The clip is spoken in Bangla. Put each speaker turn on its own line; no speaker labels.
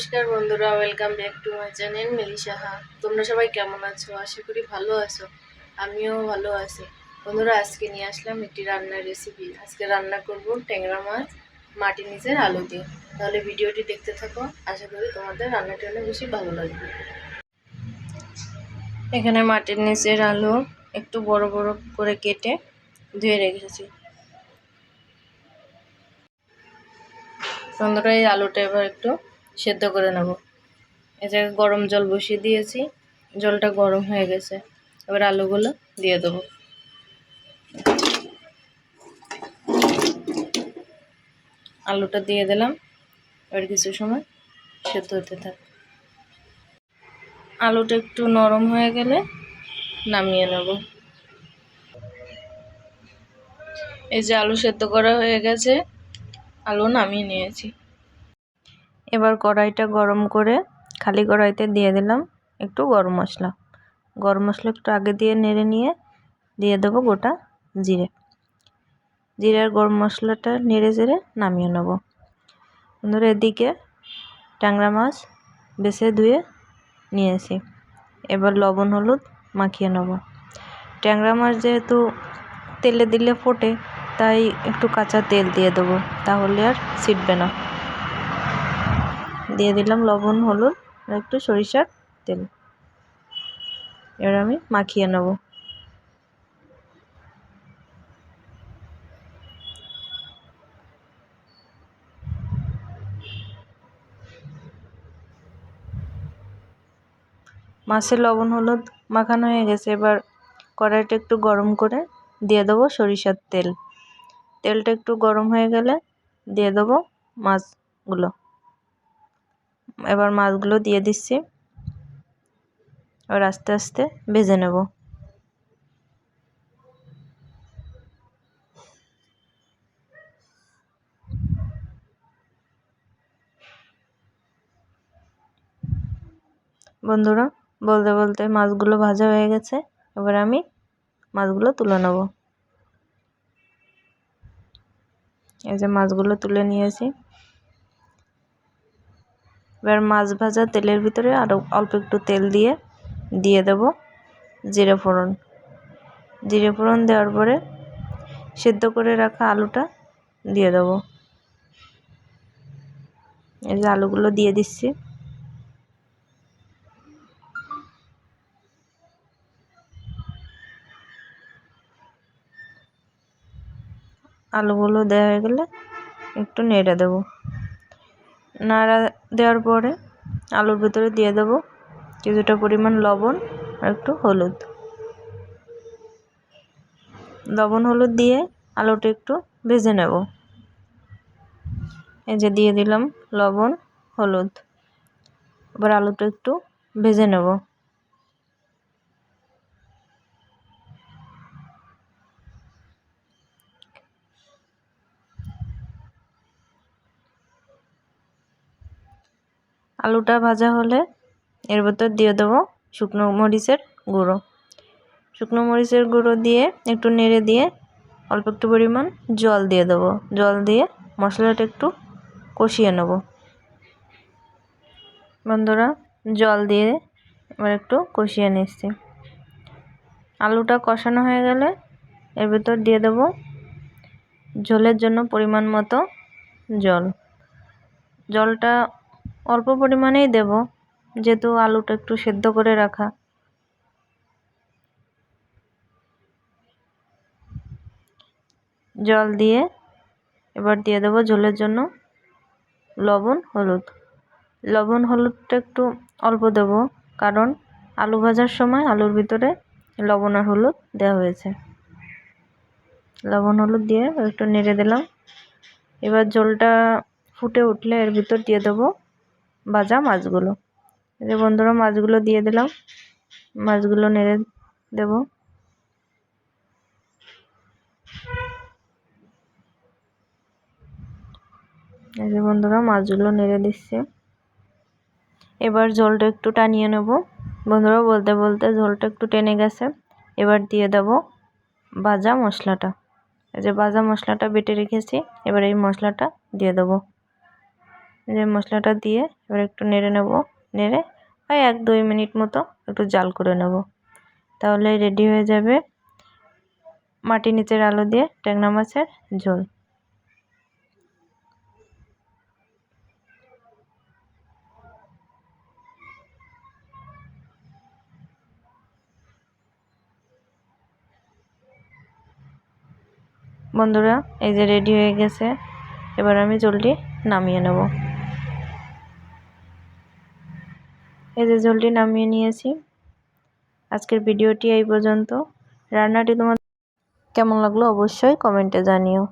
নমস্কার বন্ধুরা welcome back to my channel Mili Saha তোমরা সবাই কেমন আছো? আশা করি ভালো আছো। আমিও ভালো আছি। বন্ধুরা, আজকে নিয়ে আসলাম একটি রান্নার রেসিপি আজকে রান্না করব ট্যাংরা মাছ, মাটি নিচের আলু দিয়ে। তাহলে ভিডিওটি দেখতে থাকো। আশা করি তোমাদের রান্নাটি অনেক বেশি ভালো লাগবে। এখানে মাটির নিচের আলু একটু বড় বড় করে কেটে ধুয়ে রেখেছি। বন্ধুরা, এই আলুটা এবার একটু সেদ্ধ করে নেব। এ জায়গায় গরম জল বসিয়ে দিয়েছি। জলটা গরম হয়ে গেছে। এবার আলুগুলো দিয়ে দেবো। আলুটা দিয়ে দিলাম। এবার কিছু সময় সেদ্ধ হতে থাক। আলুটা একটু নরম হয়ে গেলে নামিয়ে নেব। এই যে আলু সেদ্ধ করা হয়ে গেছে, আলু নামিয়ে নিয়েছি। এবার কড়াইটা গরম করে খালি কড়াইতে দিয়ে দিলাম একটু গরম মশলা। গরম মশলা একটু আগে দিয়ে নেড়ে নিয়ে দিয়ে দেবো গোটা জিরে। জিরে আর গরম মশলাটা নেড়ে চেড়ে নামিয়ে নেব। বন্ধুরা এদিকে ট্যাংরা মাছ বেছে ধুয়ে নিয়েছি। এবার লবণ, হলুদ মাখিয়ে নেব। ট্যাংরা মাছ যেহেতু তেলে দিলে ফোটে, তাই একটু কাঁচা তেল দিয়ে দেবো, তাহলে আর ছিটবে না। দিয়ে দিলাম লবণ, হলুদ, আর একটু সরিষার তেল। এবার আমি মাখিয়ে নেব। মাছের লবণ, হলুদ মাখানো হয়ে গেছে। এবার কড়াইটা একটু গরম করে দিয়ে দেবো সরিষার তেল। তেলটা একটু গরম হয়ে গেলে দিয়ে দেবো মাছগুলো। এবার মাছগুলো দিয়ে দিচ্ছি। এবার আস্তে আস্তে ভেজে নেব। বন্ধুরা, বলতে বলতে মাছগুলো ভাজা হয়ে গেছে। এবার আমি মাছগুলো তুলে নেব। এই যে মাছগুলো তুলে নিয়েছি। এবার মাছ ভাজা তেলের ভিতরে আরও অল্প একটু তেল দিয়ে দিয়ে দেব জিরে ফোড়ন। জিরে ফোড়ন দেওয়ার পরে সেদ্ধ করে রাখা আলুটা দিয়ে দেব। এই যে আলুগুলো দিয়ে দিচ্ছি। আলুগুলো দেওয়া হয়ে গেলে একটু নেড়ে দেবো। নাড়া দেওয়ার পরে আলুর ভিতরে দিয়ে দেবো কিছুটা পরিমাণ লবণ আর একটু হলুদ। লবণ হলুদ দিয়ে আলুটা একটু ভেজে নেব। এই যে দিয়ে দিলাম লবণ, হলুদ। এবার আলুটা একটু ভেজে নেব। আলুটা ভাজা হলে এর ভেতর দিয়ে দেবো শুকনো মরিচের গুঁড়ো। শুকনো মরিচের গুঁড়ো দিয়ে একটু নেড়ে দিয়ে অল্প একটু পরিমাণ জল দিয়ে দেবো। জল দিয়ে মশলাটা একটু কষিয়ে নেব। বন্ধুরা, জল দিয়ে এবার একটু কষিয়ে নিচ্ছি। আলুটা কষানো হয়ে গেলে এর ভেতর দিয়ে দেব ঝোলের জন্য পরিমাণ মতো জল। জলটা অল্প পরিমাণেই দেব, যেহেতু আলুটা একটু সেদ্ধ করে রাখা। জল দিয়ে এবার দিয়ে দেবো ঝোলের জন্য লবণ, হলুদ। লবণ, হলুদটা একটু অল্প দেব, কারণ আলু ভাজার সময় আলুর ভিতরে লবণ আর হলুদ দেওয়া হয়েছে। লবণ, হলুদ দিয়ে একটু নেড়ে দিলাম। এবার জলটা ফুটে উঠলে এর ভিতর দিয়ে দেবো ভাজা মাছগুলো। যে বন্ধুরা, মাছগুলো দিয়ে দিলাম। মাছগুলো নেড়ে দেব। এই যে বন্ধুরা, মাছগুলো নেড়ে দিচ্ছে। এবার ঝোলটা একটু টানিয়ে নেব। বন্ধুরা, বলতে বলতে ঝোলটা একটু টেনে গেছে। এবার দিয়ে দেব ভাজা মশলাটা। এই যে ভাজা মশলাটা বেটে রেখেছি। এবার এই মশলাটা দিয়ে দেবো। যে মশলাটা দিয়ে এবার একটু নেড়ে নেব। নেড়ে ওই এক দুই মিনিট মতো একটু জাল করে নেব। তাহলে রেডি হয়ে যাবে মাটি নিচের আলো দিয়ে ট্যাংরা মাছের ঝোল। বন্ধুরা, এই যে রেডি হয়ে গেছে। এবার আমি জলটি নামিয়ে নেব। এই যে নামিয়ে নিয়েছি। আজকের ভিডিওটি এই পর্যন্ত। রান্নাটি তোমার কেমন লাগল অবশ্যই কমেন্টে জানিও।